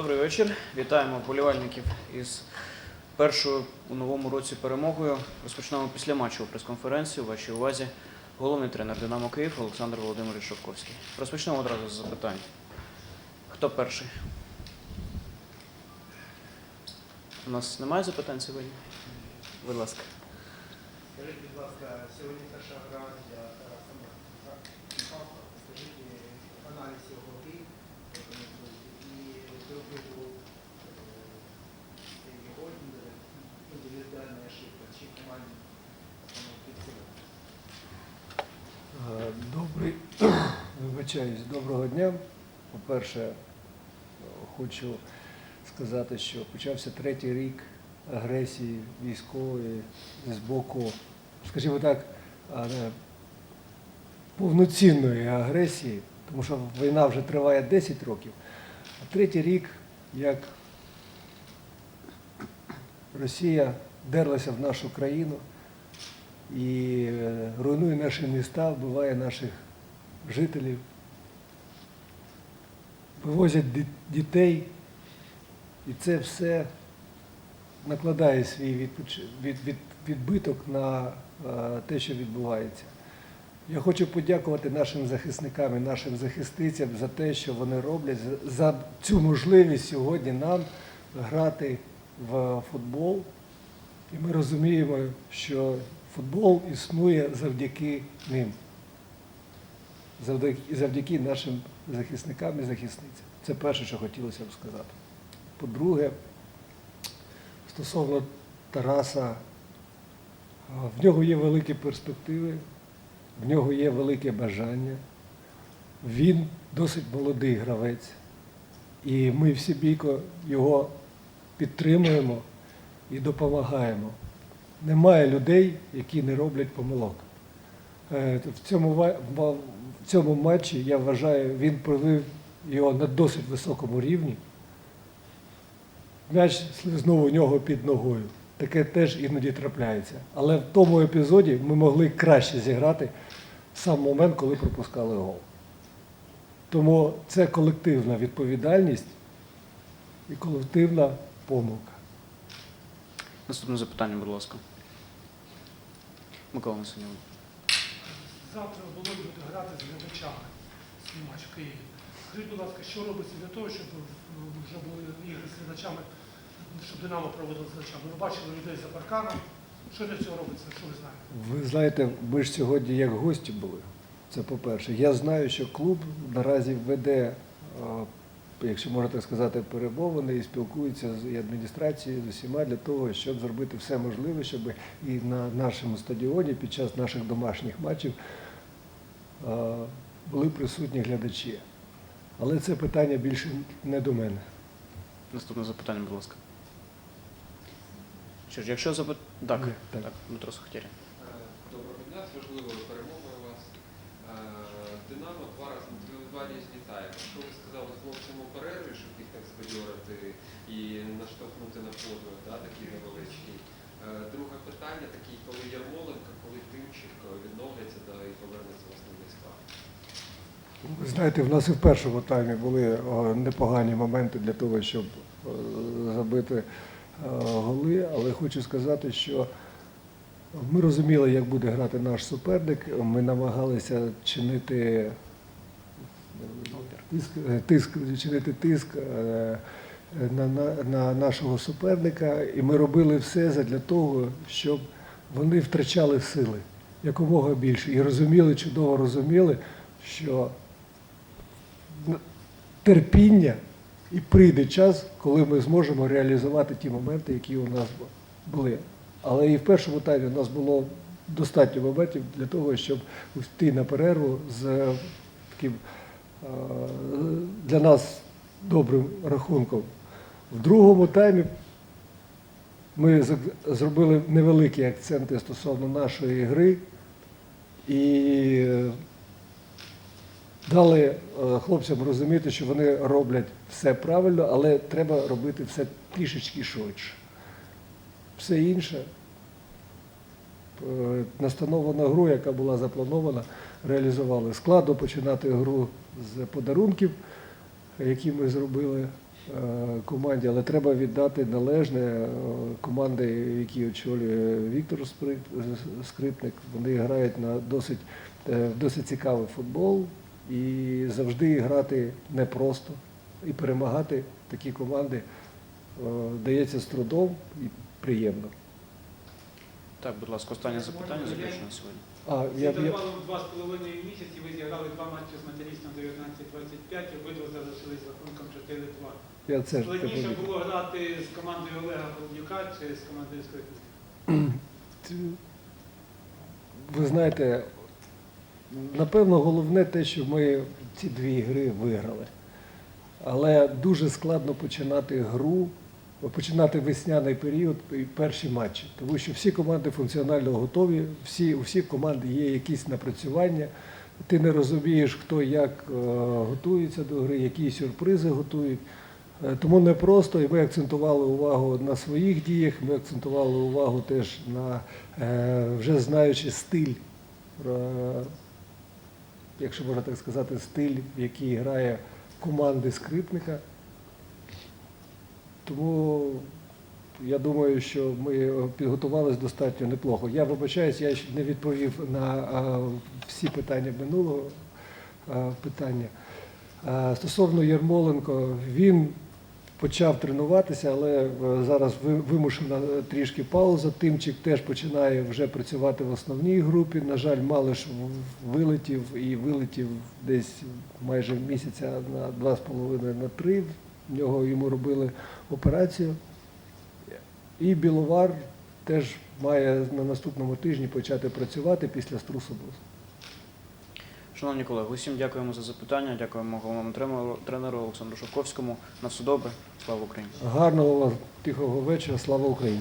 Добрий вечір. Вітаємо вболівальників із першою у новому році перемогою. Розпочнемо після матчу прес-конференцію. Вашій увазі головний тренер Динамо Київ Олександр Володимирович Шовковський. Розпочнемо одразу з запитань. Хто перший? У нас немає запитань сьогодні? Будь ласка. Скажіть, будь ласка, сьогодні перша гра для Михалка. Скажіть, е, аналіз його е. Е, Добрий, вибачаюсь, доброго дня. По-перше, е, хочу сказати, що почався третій рік агресії військової з боку, скажімо так, е, повноцінної агресії, тому що війна вже триває 10 років, третій рік, як Росія дерлася в нашу країну і е, руйнує наші міста, вбиває наших жителів, вивозять дітей, і це все накладає свій відбиток на е, те, що відбувається. Я хочу подякувати нашим захисникам і нашим захисницям за те, що вони роблять, за- цю можливість сьогодні нам грати в футбол. І ми розуміємо, що футбол існує завдяки ним, завдяки, завдяки нашим захисникам і захисницям. Це перше, що хотілося б сказати. По-друге, стосовно Тараса, в нього є великі перспективи, в нього є велике бажання. Він досить молодий гравець. І ми всі бійко його підтримуємо і допомагаємо. Немає людей, які не роблять помилок. Е, В цьому, в цьому матчі, я вважаю, він провів його на досить високому рівні. М'яч слизнув у нього під ногою. Таке теж іноді трапляється. Але в тому епізоді ми могли краще зіграти в сам момент, коли пропускали гол. Тому це колективна відповідальність і колективна помилка. Наступне запитання, будь ласка. Микола Васильович. Завтра в Болоні буде грати з глядачами матч в Києві. Скажіть, будь ласка, що робиться для того, щоб вже були ігри з глядачами, щоб Динамо проводило з глядачами? Ви бачили людей за парканом. Що для цього робиться, що ви знаєте? Ви знаєте, ми ж сьогодні як гості були. Це по-перше. Я знаю, що клуб наразі веде, е, якщо можна так сказати, перемовини і спілкується з і адміністрацією, з усіма для того, щоб зробити все можливе, щоб і на нашому стадіоні під час наших домашніх матчів е, були присутні глядачі. Але це питання більше не до мене. Наступне запитання, будь ласка. Що ж, якщо запит... Так, Ні, так. так. Дмитро Сухтєрін. Е, Доброго дня, з важливою перемогою вас. Е, Динамо два рази два різні тайми. Що ви сказали хлопцям у перерві, щоб їх так збадьорити і наштовхнути на подвиг, да, такий невеличкий. Е, Друге питання, такий, коли Ярмоленко, коли Тимченко відновляться да, і повернеться в основний склад. Ви знаєте, в нас і в першому таймі були непогані моменти для того, щоб е, забити е, голи, але хочу сказати, що ми розуміли, як буде грати наш суперник. Ми намагалися чинити е, тиск, е, тиск чинити тиск е, на, на, на нашого суперника, і ми робили все для того, щоб вони втрачали сили якомога більше. І розуміли, чудово розуміли, що терпіння і прийде час, коли ми зможемо реалізувати ті моменти, які у нас були. Але і в першому таймі у нас було достатньо моментів для того, щоб йти на перерву з е, таким е, для нас добрим рахунком. В другому таймі ми зробили невеликі акценти стосовно нашої гри і е, дали е, хлопцям розуміти, що вони роблять все правильно, але треба робити все трішечки швидше. Все інше, е, настановлену гру, яка була запланована, реалізували. Складно починати гру з подарунків, які ми зробили е, команді, але треба віддати належне команди, які очолює Віктор Скрипник. Вони грають на досить, досить цікавий футбол і завжди грати непросто. І перемагати такі команди е, дається з трудом і приємно. Так, будь ласка, останнє запитання заключне на сьогодні. А, я, Це я, два з половиною місяці, ви зіграли два матчі з металістом 19-25, обидва залишились рахунком 4-2. я це ж Складніше було грати з командою Олега Голдюка чи з командою Скрипника? Ви знаєте, напевно, головне те, що ми ці дві гри виграли. Але дуже складно починати гру, починати весняний період і перші матчі. Тому що всі команди функціонально готові, всі, у всіх команд є якісь напрацювання. Ти не розумієш, хто як е, готується до гри, які сюрпризи готують. Е, Тому не просто, і ми акцентували увагу на своїх діях, ми акцентували увагу теж на е, вже знаючи стиль, якщо можна так сказати, стиль, в який грає команди скрипника. Тому я думаю, що ми підготувалися достатньо неплохо. Я вибачаюсь, я ще не відповів на всі питання минулого питання. Стосовно Єрмоленко, він почав тренуватися, але е, зараз вимушена е, трішки пауза. Тимчик теж починає вже працювати в основній групі. На жаль, Малиш в- вилетів і вилетів десь майже місяця на два з половиною на три. В нього йому робили операцію. І Біловар теж має на наступному тижні почати працювати після струсу. Шановні колеги, усім дякуємо за запитання. Дякуємо головному тренеру, тренеру Олександру Шовковському. На все добре. Слава Україні! Гарного вам тихого вечора. Слава Україні!